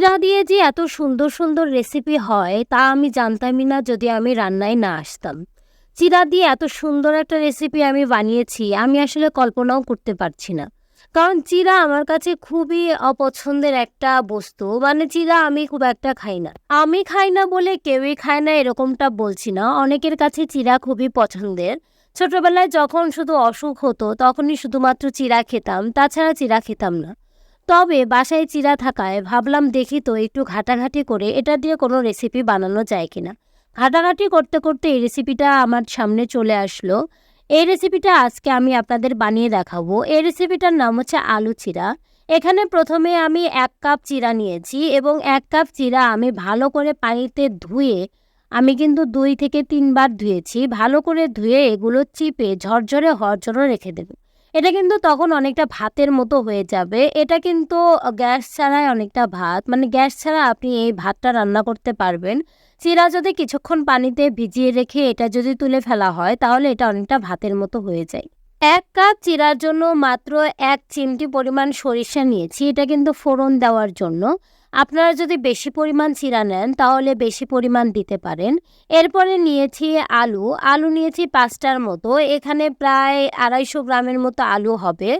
চিরা দিয়ে যে এত সুন্দর সুন্দর রেসিপি হয়, তা আমি জানতামই না যদি আমি রান্নায় না আসতাম। চিরা দিয়ে এত সুন্দর একটা রেসিপি আমি বানিয়েছি, আমি আসলে কল্পনাও করতে পারছি না। কারণ চিরা আমার কাছে খুবই অপছন্দের একটা বস্তু মানে চিরা আমি খুব একটা খাই না। আমি খাই না বলে কেউই খায় না, এরকমটা বলছি না। অনেকের কাছে চিরা খুবই পছন্দের। ছোটবেলায় যখন শুধু অসুখ হতো, তখনই শুধুমাত্র চিরা খেতাম, তাছাড়া চিরা খেতাম না। তবে বাসায় চিরা থাকায় ভাবলাম দেখি তো একটু ঘাটাঘাটি করে এটা দিয়ে কোনো রেসিপি বানানো যায় কিনা। ঘাটাঘাটি করতে করতে এই রেসিপিটা আমার সামনে চলে আসলো। এই রেসিপিটা আজকে আমি আপনাদের বানিয়ে দেখাবো। এই রেসিপিটার নাম হচ্ছে আলু চিরা। এখানে প্রথমে আমি এক কাপ চিরা নিয়েছি এবং এক কাপ চিরা আমি ভালো করে পানিতে ধুয়ে আমি কিন্তু দুই থেকে তিনবার ধুয়েছি। ভালো করে ধুয়ে এগুলো চিপে ঝরঝরে জন্য রেখে দেবো। এটা কিন্তু তখন অনেকটা ভাতের মতো হয়ে যাবে। এটা কিন্তু গ্যাস ছাড়াই অনেকটা ভাত। মানে গ্যাস ছাড়া আপনি এই ভাতটা রান্না করতে পারবেন। চিরা যদি কিছুক্ষণ পানিতে ভিজিয়ে রেখে এটা যদি তুলে ফেলা হয়, তাহলে এটা অনেকটা ভাতের মতো হয়ে যায়। এক কাপ চিরার জন্য মাত্র এক চিমটি পরিমাণ সরিষা নিয়েছি, এটা কিন্তু ফোড়ন দেওয়ার জন্য। আপনারা যদি বেশি পরিমাণ চিরা নেন, তাহলে বেশি পরিমাণ দিতে পারেন। এরপরে নিয়েছি আলু। আলু নিয়েছি পাঁচটার মতো। এখানে প্রায় আড়াইশো গ্রামের মতো আলু হবে।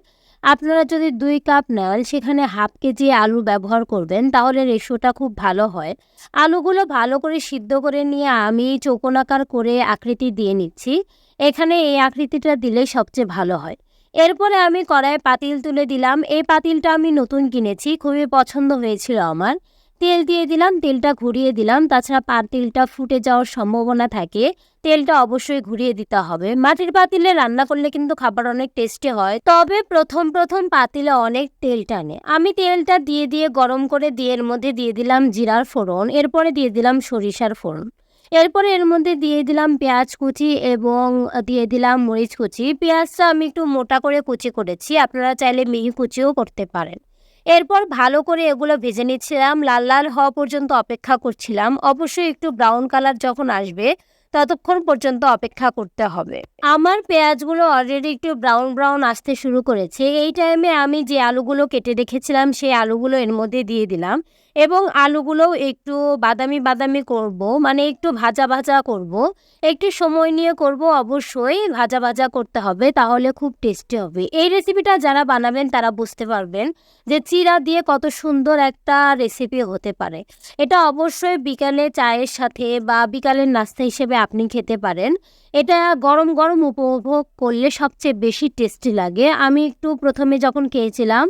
আপনারা যদি দুই কাপ নেন, সেখানে হাফ কেজি আলু ব্যবহার করবেন, তাহলে রেশোটা খুব ভালো হয়। আলুগুলো ভালো করে সিদ্ধ করে নিয়ে আমি চৌকোনাকার করে আকৃতি দিয়ে নিচ্ছি। এখানে এই আকৃতিটা দিলে সবচেয়ে ভালো হয়। এরপরে আমি কড়াইয়ে পাতিল তুলে দিলাম। এই পাতিলটা আমি নতুন কিনেছি, খুবই পছন্দ হয়েছিল আমার। তেল দিয়ে দিলাম, তেলটা ঘুরিয়ে দিলাম। তাছাড়া পাতিলটা ফুটে যাওয়ার সম্ভাবনা থাকে। তেলটা অবশ্যই ঘুরিয়ে দিতে হবে। মাটির পাতিলে রান্না করলে কিন্তু খাবার অনেক টেস্টি হয়। তবে প্রথম প্রথম পাতিলে অনেক তেল টানে। আমি তেলটা দিয়ে দিয়ে, গরম করে দিয়ে এর মধ্যে দিয়ে দিলাম জিরার ফোড়ন। এরপরে দিয়ে দিলাম সরিষার ফোড়ন। এরপরে এর মধ্যে দিয়ে দিলাম পেঁয়াজ কুচি এবং দিয়ে দিলাম মরিচ কুচি। পেঁয়াজটা আমি একটু মোটা করে কুচি করেছি। আপনারা চাইলে মিহি কুচিও করতে পারেন। এরপর ভালো করে এগুলো ভেজে নিচ্ছিলাম, লাল লাল হওয়া পর্যন্ত অপেক্ষা করছিলাম। অবশ্যই একটু ব্রাউন কালার যখন আসবে, ততক্ষণ পর্যন্ত অপেক্ষা করতে হবে। আমার পেঁয়াজগুলো অলরেডি একটু ব্রাউন ব্রাউন আসতে শুরু করেছে। এই টাইমে আমি যে আলুগুলো কেটে রেখেছিলাম, সেই আলুগুলো এর মধ্যে দিয়ে দিলাম। এবং আলুগুলোও একটু বাদামি বাদামি করব মানে একটু ভাজা ভাজা করব। একটু সময় নিয়ে করব, অবশ্যই ভাজা ভাজা করতে হবে, তাহলে খুব টেস্টি হবে। এই রেসিপিটা যারা বানাবেন, তারা বুঝতে পারবেন যে চিরা দিয়ে কত সুন্দর একটা রেসিপি হতে পারে। এটা অবশ্যই বিকালে চায়ের সাথে বা বিকালের নাস্তা হিসেবে আপনি খেতে পারেন। এটা গরম গরম উপভোগ করলে সবচেয়ে বেশি টেস্টি লাগে। আমি একটু প্রথমে যখন খেয়েছিলাম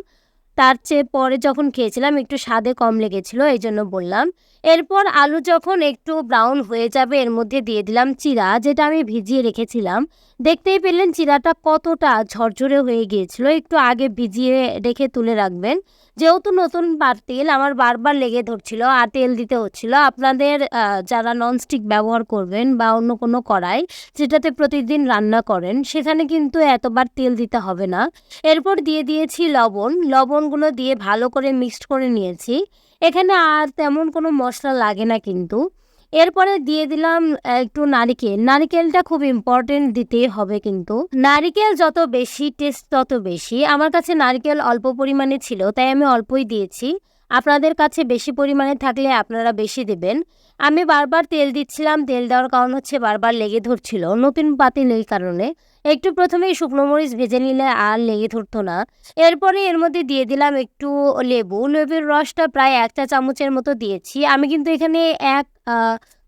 তার চেয়ে পরে যখন খেয়েছিলাম একটু স্বাদে কম লেগেছিল, এই জন্য বললাম। এরপর আলু যখন একটু ব্রাউন হয়ে যাবে, এর মধ্যে দিয়ে দিলাম চিরা, যেটা আমি ভিজিয়ে রেখেছিলাম। দেখতেই পেলেন চিরাটা কতটা ঝরঝরে হয়ে গিয়েছিল, একটু আগে ভিজিয়ে রেখে তুলে রাখবেন। যেহেতু নতুন তেল আমার বারবার লেগে ধরছিল আর তেল দিতে হচ্ছিল, আপনাদের যারা ননস্টিক ব্যবহার করবেন বা অন্য কোনো কড়াই যেটাতে প্রতিদিন রান্না করেন, সেখানে কিন্তু এতবার তেল দিতে হবে না। এরপর দিয়ে দিয়েছি লবণ। লবণগুলো দিয়ে ভালো করে মিক্সড করে নিয়েছি। এখানে আর তেমন কোনো মশলা লাগে না কিন্তু। এরপরে দিয়ে দিলাম একটু নারিকেল। নারিকেলটা খুব ইম্পর্টেন্ট দিতে হবে কিন্তু। নারিকেল যত বেশি টেস্ট তত বেশি। আমার কাছে নারিকেল অল্প পরিমাণে ছিল, তাই আমি অল্পই দিয়েছি। আপনাদের কাছে বেশি পরিমাণে থাকলে আপনারা বেশি দেবেন। আমি বারবার তেল দিচ্ছিলাম, তেল দেওয়ার কারণ হচ্ছে বারবার লেগে ধরছিল। নতুন পাতিল এই কারণে। একটু প্রথমেই শুকনো মরিচ ভেজে নিলে আর লেগে ধরতো না। এরপরে এর মধ্যে দিয়ে দিলাম একটু লেবু। লেবুর রসটা প্রায় এক চা চামচের মতো দিয়েছি। আমি কিন্তু এখানে এক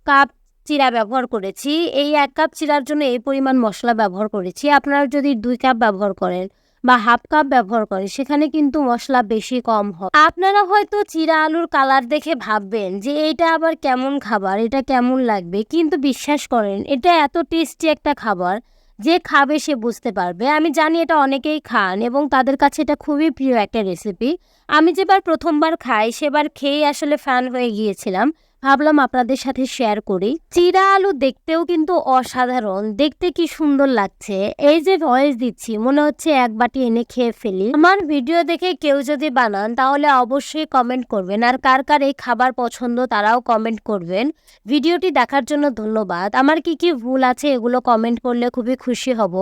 কাপ চিরা ব্যবহার করেছি। এই এক কাপ চিরার জন্য এই পরিমাণ মশলা ব্যবহার করেছি। আপনারা যদি দুই কাপ ব্যবহার করেন বা হাফ কাপ ব্যবহার করে, সেখানে কিন্তু মশলা বেশি কম হয়। আপনারা হয়তো চিরা আলুর কালার দেখে ভাববেন যে এটা আবার কেমন খাবার, এটা কেমন লাগবে? কিন্তু বিশ্বাস করেন, এটা এত টেস্টি একটা খাবার, যে খাবে সে বুঝতে পারবে। আমি জানি এটা অনেকেই খান এবং তাদের কাছে এটা খুবই প্রিয় একটা রেসিপি আমি যেবার প্রথমবার খাই, সেবার খেয়ে আসলে ফ্যান হয়ে গিয়েছিলাম। ভাবলাম আপনাদের সাথে শেয়ার করি। চিরা আলু দেখতেও কিন্তু অসাধারণ। দেখতে কি সুন্দর লাগছে। এই যে ভয়েস দিচ্ছি, মনে হচ্ছে এক বাটি এনে খেয়ে ফেলি। আমার ভিডিও দেখে কেউ যদি বানান, তাহলে অবশ্যই কমেন্ট করবেন। আর কার কার এই খাবার পছন্দ, তারাও কমেন্ট করবেন। ভিডিওটি দেখার জন্য ধন্যবাদ। আমার কি কি ভুল আছে, এগুলো কমেন্ট করলে খুবই খুশি হব।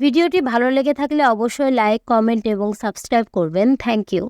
ভিডিওটি ভালো লেগে থাকলে অবশ্যই লাইক কমেন্ট এবং সাবস্ক্রাইব করবেন। Thank you